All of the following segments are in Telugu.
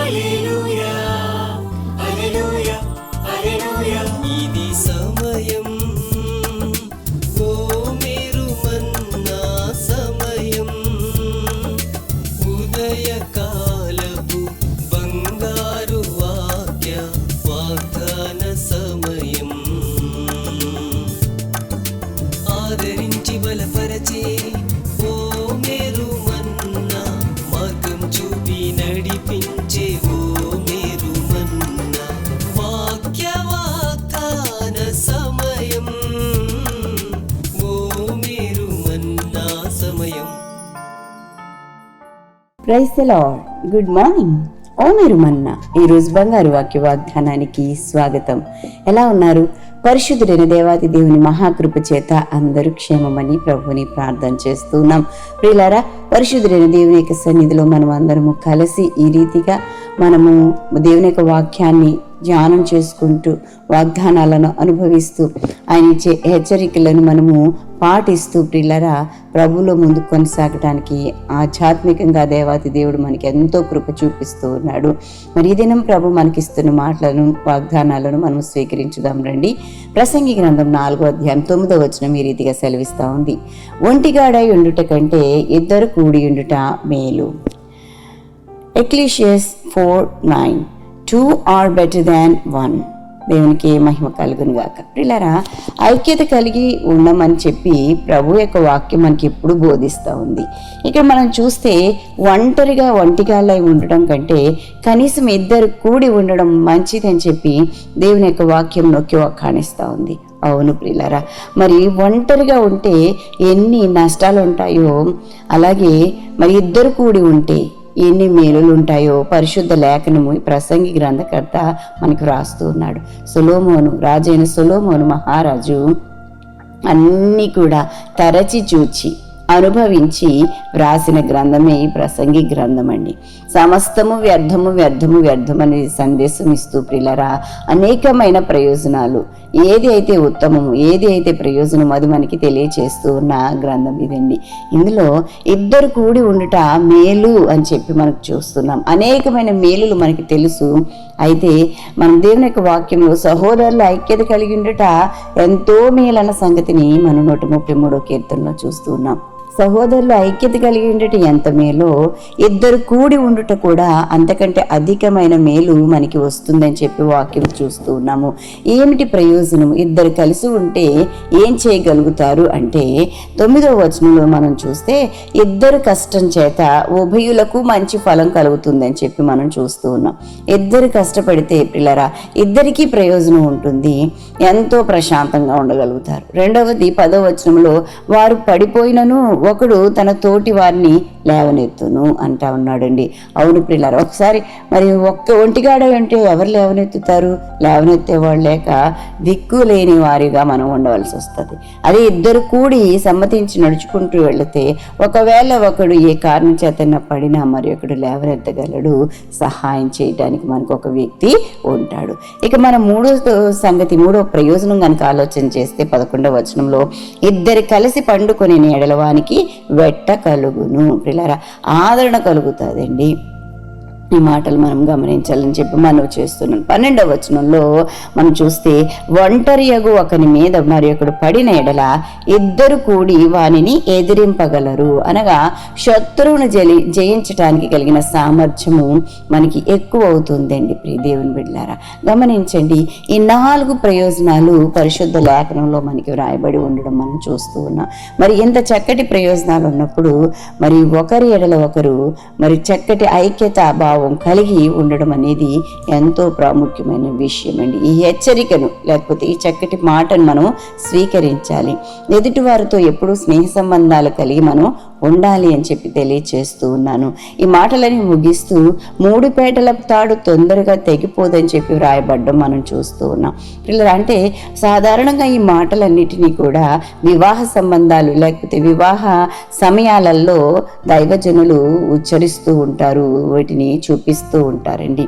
Aleluia. Praise Lord good morning ఓ మీరు మన్నా ఈరోజు బంగారు వాక్య వాగ్దానానికి స్వాగతం. ఎలా ఉన్నారు? పరిశుద్ధుడైన దేవాది దేవుని మహాకృప చేత అందరూ క్షేమమని ప్రభుని ప్రార్థన చేస్తున్నాం. ప్రియులారా పరిశుద్ధుడైన దేవుని యొక్క సన్నిధిలో మనం అందరము కలిసి ఈ రీతిగా మనము దేవుని యొక్క వాక్యాన్ని ధ్యానం చేసుకుంటూ వాగ్దానాలను అనుభవిస్తూ ఆయన ఇచ్చే హెచ్చరికలను మనము పాటిస్తూ ప్రిల్లరా ప్రభులో ముందు కొనసాగటానికి ఆధ్యాత్మికంగా దేవాతి దేవుడు మనకి ఎంతో కృప చూపిస్తూ ఉన్నాడు. మరి దినం ప్రభు మనకిస్తున్న మాటలను వాగ్దానాలను మనం స్వీకరించుదాం రండి. ప్రసంగి గ్రంథం నాలుగో అధ్యాయం తొమ్మిదో వచనం ఈ రీతిగా సెలవిస్తూ ఉంది. ఒంటిగాడై ఉండుట కంటే ఇద్దరు కూడి ఉండుట మేలు. Ecclesiastes four nine two are better than one దేవునికి మహిమ కలుగును గాక. పిల్లరా ఐక్యత కలిగి ఉండమని చెప్పి ప్రభు యొక్క వాక్యం మనకి ఎప్పుడు బోధిస్తూ ఉంది. ఇక్కడ మనం చూస్తే ఒంటరిగా ఒంటిగాలై ఉండడం కంటే కనీసం ఇద్దరు కూడి ఉండడం మంచిదని చెప్పి దేవుని యొక్క వాక్యం నొక్కి కాణిస్తూ ఉంది. అవును ప్రియులరా మరి ఒంటరిగా ఉంటే ఎన్ని నష్టాలు ఉంటాయో అలాగే మరి ఇద్దరు కూడి ఉంటే ఎన్ని మేలులు ఉంటాయో పరిశుద్ధ లేఖనము ఈ ప్రసంగి గ్రంథకర్త మనకు వ్రాస్తూ ఉన్నాడు. సులోమోను రాజైన సులోమోను మహారాజు అన్నీ కూడా తరచి చూచి అనుభవించి వ్రాసిన గ్రంథమే ఈ ప్రసంగి గ్రంథం అండి సమస్తము వ్యర్థము వ్యర్థము వ్యర్థమని సందేశం ఇస్తూ ప్రిలరా అనేకమైన ప్రయోజనాలు. ఏది అయితే ఉత్తమము ఏది అయితే ప్రయోజనం అది మనకి తెలియచేస్తూ ఉన్న గ్రంథం ఇదండి. ఇందులో ఇద్దరు కూడి ఉండుట మేలు అని చెప్పి మనకు చూస్తున్నాం. అనేకమైన మేలులు మనకి తెలుసు. అయితే మనం దేవుని యొక్క వాక్యంలో సహోదరుల ఐక్యత కలిగి ఉండుట ఎంతో మేలన్న సంగతిని మనం నూట ముప్పై మూడో కీర్తనలో చూస్తున్నాం సహోదరులు ఐక్యత కలిగి ఉండట ఎంత మేలో ఇద్దరు కూడి ఉండుట కూడా అంతకంటే అధికమైన మేలు మనకి వస్తుందని చెప్పి వాక్యం చూస్తూ ఉన్నాము. ఏమిటి ప్రయోజనం? ఇద్దరు కలిసి ఉంటే ఏం చేయగలుగుతారు? అంటే తొమ్మిదవ వచనంలో మనం చూస్తే ఇద్దరు కష్టం చేత ఉభయులకు మంచి ఫలం కలుగుతుందని చెప్పి మనం చూస్తూ ఉన్నాం. ఇద్దరు కష్టపడితే పిల్లరా ఇద్దరికీ ప్రయోజనం ఉంటుంది. ఎంతో ప్రశాంతంగా ఉండగలుగుతారు. రెండవది పదవ వచనంలో వారు పడిపోయినను ఒకడు తన తోటి వారిని లేవనెత్తును అంటా ఉన్నాడండి. అవును పిల్లలు ఒకసారి మరి ఒక్క ఒంటిగాడ అంటే ఎవరు లేవనెత్తుతారు? లేవనెత్తేవాళ్ళు లేక దిక్కు లేని వారిగా మనం ఉండవలసి వస్తుంది. అదే ఇద్దరు కూడి సమ్మతించి నడుచుకుంటూ వెళితే ఒకవేళ ఒకడు ఏ కారణం చేతన పడినా మరి ఒకడు లేవనెత్తగలడు. సహాయం చేయడానికి మనకు ఒక వ్యక్తి ఉంటాడు. ఇక మనం మూడో సంగతి మూడో ప్రయోజనం కనుక ఆలోచన చేస్తే పదకొండవ వచనంలో ఇద్దరు కలిసి పండుకొని నీడలవానికి వెట్ట కలుగును. పిల్లరా ఆదరణ కలుగుతుందండి. ఈ మాటలు మనం గమనించాలని చెప్పి మనవి చేస్తున్నాను. పన్నెండవ వచనంలో మనం చూస్తే ఒంటరియగు ఒకని మీద మరి ఒకడు పడిన ఎడల ఇద్దరు కూడి వానిని ఎదిరింపగలరు. అనగా శత్రువును జలి జయించడానికి కలిగిన సామర్థ్యము మనకి ఎక్కువ అవుతుందండి ప్రియ దేవుని బిడ్డారా గమనించండి ఈ నాలుగు ప్రయోజనాలు పరిశుద్ధ లేఖనంలో మనకి వ్రాయబడి ఉండడం మనం చూస్తూ ఉన్నాం. మరి ఇంత చక్కటి ప్రయోజనాలు ఉన్నప్పుడు మరి ఒకరి ఎడల ఒకరు మరి చక్కటి ఐక్యత భావం కలిగి ఉండడం అనేది ఎంతో ప్రాముఖ్యమైన విషయం అండి ఈ హెచ్చరికను లేకపోతే ఈ చక్కటి మాటను మనం స్వీకరించాలి. ఎదుటివారితో ఎప్పుడూ స్నేహ సంబంధాలు కలిగి మనం ఉండాలి అని చెప్పి తెలియచేస్తూ ఉన్నాను. ఈ మాటలని ముగిస్తూ మూడు పేటల తాడు తొందరగా తెగిపోదని చెప్పి వ్రాయబడ్డం మనం చూస్తూ ఉన్నాం. పిల్లలు అంటే సాధారణంగా ఈ మాటలన్నిటినీ కూడా వివాహ సంబంధాలు లేకపోతే వివాహ సమయాలలో దైవజనులు ఉచ్చరిస్తూ ఉంటారు. వీటిని చూపిస్తూ ఉంటారండి.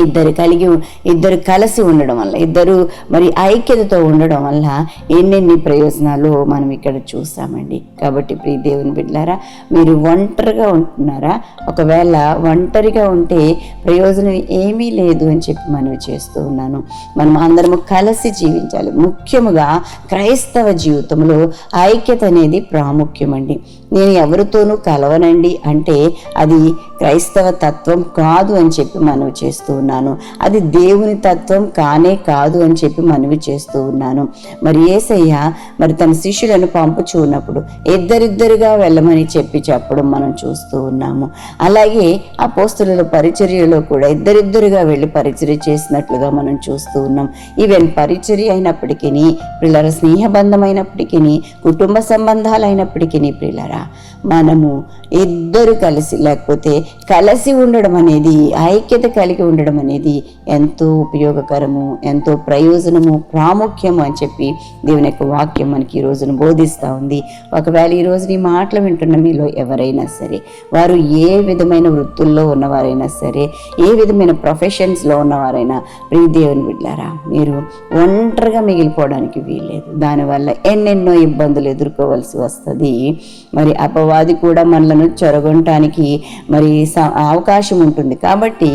ఇద్దరు కలిగి ఇద్దరు కలిసి ఉండడం వల్ల ఇద్దరు మరి ఐక్యతతో ఉండడం వల్ల ఎన్నెన్ని ప్రయోజనాలు మనం ఇక్కడ చూస్తామండి కాబట్టి ప్రియ దేవుని బిడ్డారా మీరు ఒంటరిగా ఉంటున్నారా? ఒకవేళ ఒంటరిగా ఉంటే ప్రయోజనం ఏమీ లేదు అని చెప్పి మనవి చేస్తూ ఉన్నాను. మనం అందరము కలిసి జీవించాలి. ముఖ్యముగా క్రైస్తవ జీవితంలో ఐక్యత అనేది ప్రాముఖ్యమండి. నేను ఎవరితోనూ కలవనండి అంటే అది క్రైస్తవ తత్వం కాదు అని చెప్పి మనవి చేస్తూ ఉన్నాను. అది దేవుని తత్వం కానే కాదు అని చెప్పి మనవి చేస్తూ ఉన్నాను. మరి ఏసయ్య మరి తన శిష్యులను పంపుచూ ఉన్నప్పుడు ఇద్దరిద్దరుగా వెళ్ళమని చెప్పి చెప్పడం మనం చూస్తూ ఉన్నాము. అలాగే ఆ పోస్తుల పరిచర్యలో కూడా ఇద్దరిద్దరుగా వెళ్ళి పరిచర్య చేసినట్లుగా మనం చూస్తూ ఉన్నాం. ఈవెన్ పరిచర్య అయినప్పటికీ పిల్లల స్నేహబంధమైనప్పటికీ కుటుంబ సంబంధాలైనప్పటికీ పిల్లరా না మనము ఇద్దరు కలిసి లేకపోతే కలిసి ఉండడం అనేది ఐక్యత కలిగి ఉండడం అనేది ఎంతో ఉపయోగకరము ఎంతో ప్రయోజనము ప్రాముఖ్యము అని చెప్పి దేవుని యొక్క వాక్యం మనకి ఈ రోజున బోధిస్తూ ఉంది. ఒకవేళ ఈ రోజు ఈ మాటలు వింటున్న మీలో ఎవరైనా సరే వారు ఏ విధమైన వృత్తుల్లో ఉన్నవారైనా సరే ఏ విధమైన ప్రొఫెషన్స్లో ఉన్నవారైనా ప్రియ దేవుని బిడ్డారా మీరు ఒంటరిగా మిగిలిపోవడానికి వీల్లేదు. దానివల్ల ఎన్నెన్నో ఇబ్బందులు ఎదుర్కోవాల్సి వస్తుంది. మరి అపవాది కూడా మనలను చొరగొనటానికి మరి స- అవకాశం ఉంటుంది. కాబట్టి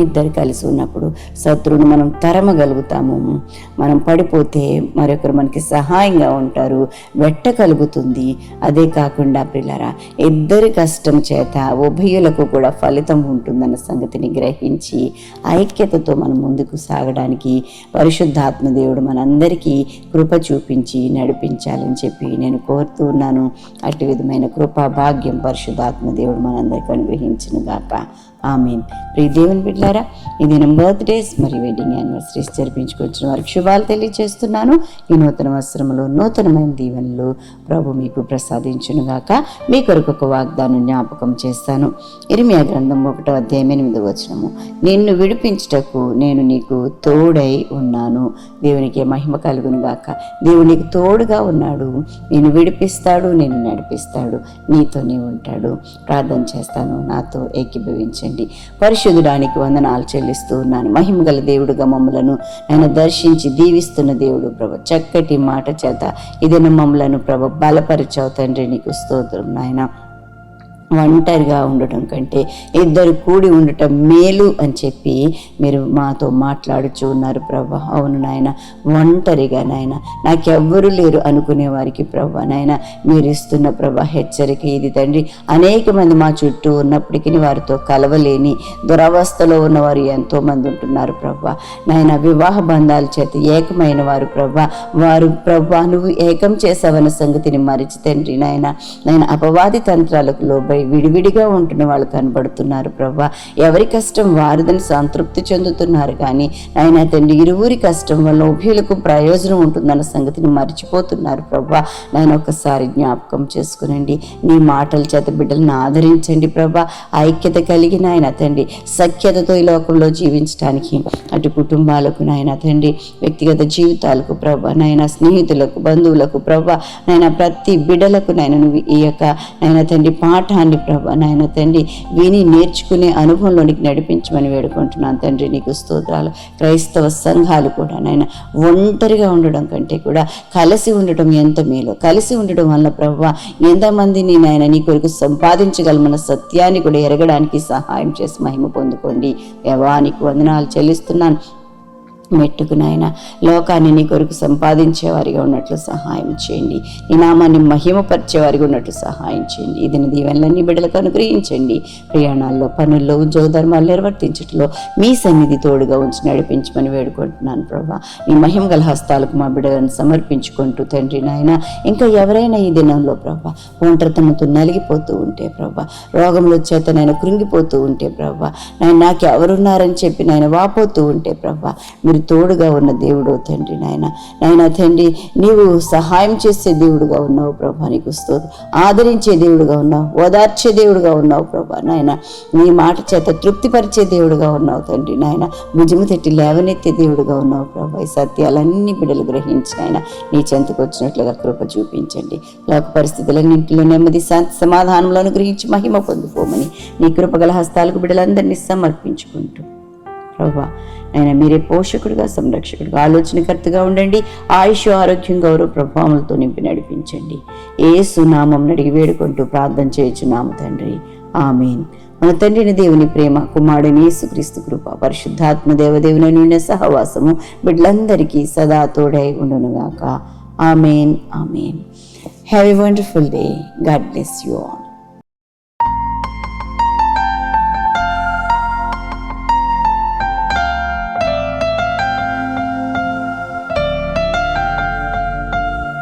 ఇద్దరు కలిసి ఉన్నప్పుడు శత్రువును మనం తరమగలుగుతాము. మనం పడిపోతే మరొకరు మనకి సహాయంగా ఉంటారు. వెట్ట కలుగుతుంది. అదే కాకుండా పిల్లరా ఇద్దరి కష్టం చేత ఉభయులకు కూడా ఫలితం ఉంటుందన్న సంగతిని గ్రహించి ఐక్యతతో మనం ముందుకు సాగడానికి పరిశుద్ధాత్మ దేవుడు మనందరికీ కృప చూపించి నడిపించాలని చెప్పి నేను కోరుతూ ఉన్నాను. అటు విధమైన కృపా భాగ్యం పరిశుద్ధాత్మ దేవుడు మనందరికీ అనుగ్రహించిన గాక ఆమెన్. ప్రియ దేవుని బిడ్డారా ఇది నా బర్త్డేస్ మరియు వెడ్డింగ్ యానివర్సరీస్ జరిపించుకొచ్చిన వారికి శుభాలు తెలియజేస్తున్నాను. ఈ నూతన వస్త్రములు నూతనమైన దీవెనలు ప్రభు మీకు ప్రసాదించును గాక మీ కొరకు ఒక వాగ్దానం జ్ఞాపకం చేస్తాను. ఇరిమియా గ్రంథం ఒకటో అధ్యాయం ఎనిమిది వచనము. నిన్ను విడిపించుటకు నేను నీకు తోడై ఉన్నాను. దేవునికి మహిమ కలుగును గాక దేవునికి తోడుగా ఉన్నాడు. నేను విడిపిస్తాడు నేను నడిపిస్తాడు. నీతోనే ఉంటాడు. ప్రార్థన చేస్తాను. నాతో ఏకీభవించండి. పరిశుద్ధుడానికి వందనాలు చెల్లిస్తూ ఉన్నాను. మహిమగల దేవుడుగా మమ్మలను ఆయన దర్శించి దీవిస్తున్న దేవుడు ప్రభ. చక్కటి మాట చేత ఇదిన మమ్మలను ప్రభ బలపరిచావు తండ్రి నీకు స్తోత్రం నాయన. ఒంటరిగా ఉండటం కంటే ఇద్దరు కూడి ఉండటం మేలు అని చెప్పి మీరు మాతో మాట్లాడుచూ ఉన్నారు ప్రభా. అవును నాయన ఒంటరిగా నాయన. నాకెవ్వరు లేరు అనుకునే వారికి ప్రభా నాయన. మీరు ఇస్తున్న ప్రభా హెచ్చరిక ఇది తండ్రి. అనేక మంది మా చుట్టూ ఉన్నప్పటికీ వారితో కలవలేని దురవస్థలో ఉన్నవారు ఎంతో మంది ఉంటున్నారు ప్రభా. నాయన వివాహ బంధాల చేత ఏకమైన వారు ప్రభా. వారు ప్రభా నువ్వు ఏకం చేసావన్న సంగతిని మరిచి తండ్రి నాయన. నాయన అపవాది తంత్రాలకు లోబడి విడివిడిగా ఉంటున్న వాళ్ళు కనబడుతున్నారు ప్రభా. ఎవరి కష్టం వారిదని సంతృప్తి చెందుతున్నారు కానీ నాయన తండ్రి ఇరువురి కష్టం వల్ల ఉభయులకు ప్రయోజనం ఉంటుందన్న సంగతిని మర్చిపోతున్నారు ప్రభా. నాయన ఒకసారి జ్ఞాపకం చేసుకునండి. నీ మాటల చేత బిడ్డలను ఆదరించండి ప్రభా. ఐక్యత కలిగిన ఆయన తండ్రి సఖ్యతతో ఈ లోకంలో జీవించడానికి అటు కుటుంబాలకు నాయన తండ్రి వ్యక్తిగత జీవితాలకు ప్రభా నాయన స్నేహితులకు బంధువులకు ప్రభా నాయన ప్రతి బిడ్డలకు నాయన నువ్వు ఈ యొక్క నాయన తండ్రి పాఠాన్ని ప్రభా నాయన తండ్రి విని నేర్చుకునే అనుభవంలోనికి నడిపించమని వేడుకుంటున్నాను తండ్రి నీకు స్తోత్రాలు. క్రైస్తవ సంఘాలు కూడా నాయన ఒంటరిగా ఉండడం కంటే కూడా కలిసి ఉండటం ఎంత మేలు. కలిసి ఉండడం వల్ల ప్రభా ఎంతమందిని నాయన నీ కొరకు సంపాదించగలమన్న సత్యాన్ని కూడా ఎరగడానికి సహాయం చేసి మహిమ పొందుకోండి. దేవానికి వందనాలు చెల్లిస్తున్నాను. మెట్టుకు నాయన. లోకాన్ని నీ కొరకు సంపాదించేవారిగా ఉన్నట్లు సహాయం చేయండి. నీ నామాన్ని మహిమపరిచేవారిగా ఉన్నట్లు సహాయం చేయండి. ఇది దీవెనలన్నీ బిడ్డలకు అనుగ్రహించండి. ప్రయాణాల్లో పనుల్లో ఉద్యోగ ధర్మాలు నిర్వర్తించటంలో మీ సన్నిధి తోడుగా ఉంచి నడిపించమని వేడుకుంటున్నాను ప్రభా. నీ మహిమ గల హస్తాలకు మా బిడ్డలను సమర్పించుకుంటూ తండ్రి నాయన ఇంకా ఎవరైనా ఈ దినంలో ప్రభా ఒంటరితనంతో నలిగిపోతూ ఉంటే ప్రభా రోగంలో చేత నేను కృంగిపోతూ ఉంటే ప్రభా నాయన నాకు ఎవరున్నారని చెప్పి నాయన వాపోతూ ఉంటే ప్రభా మీరు తోడుగా ఉన్న దేవుడు తండ్రి నాయన. నాయన తండ్రి నీవు సహాయం చేసే దేవుడుగా ఉన్నావు ప్రభా నీకు స్తోత్రం. ఆదరించే దేవుడుగా ఉన్నావు ఓదార్చే దేవుడుగా ఉన్నావు ప్రభా నాయన. నీ మాట చేత తృప్తిపరిచే దేవుడుగా ఉన్నావు తండ్రి నాయన. భుజము తట్టి లేవనెత్తే దేవుడుగా ఉన్నావు ప్రభా ఈ సత్యాలన్నీ బిడ్డలు గ్రహించి ఆయన నీ చెంతకు వచ్చినట్లుగా కృప చూపించండి. లోక పరిస్థితులన్నింటిలో నెమ్మది శాంతి సమాధానంలో గ్రహించి మహిమ పొందుకోమని నీ కృపగల హస్తాలకు బిడ్డలందరినీ సమర్పించుకుంటూ ప్రభా. ఆయన మీరే పోషకుడిగా సంరక్షకుడిగా ఆలోచనకర్తగా ఉండండి. ఆయుష్ ఆరోగ్యం గౌరవ ప్రభావములతో నింపి నడిపించండి. ఏ నామం నడిగి వేడుకుంటూ ప్రార్థన చేయుచున్నాము తండ్రి. ఆమెన్. మన తండ్రిని దేవుని ప్రేమ కుమారుడిని యేసుక్రీస్తు కృప పరిశుద్ధాత్మ దేవదేవుని నిన్న సహవాసము బిడ్డలందరికీ సదా తోడై ఉండునుగాక. Amen. Amen. Have a wonderful day God bless you all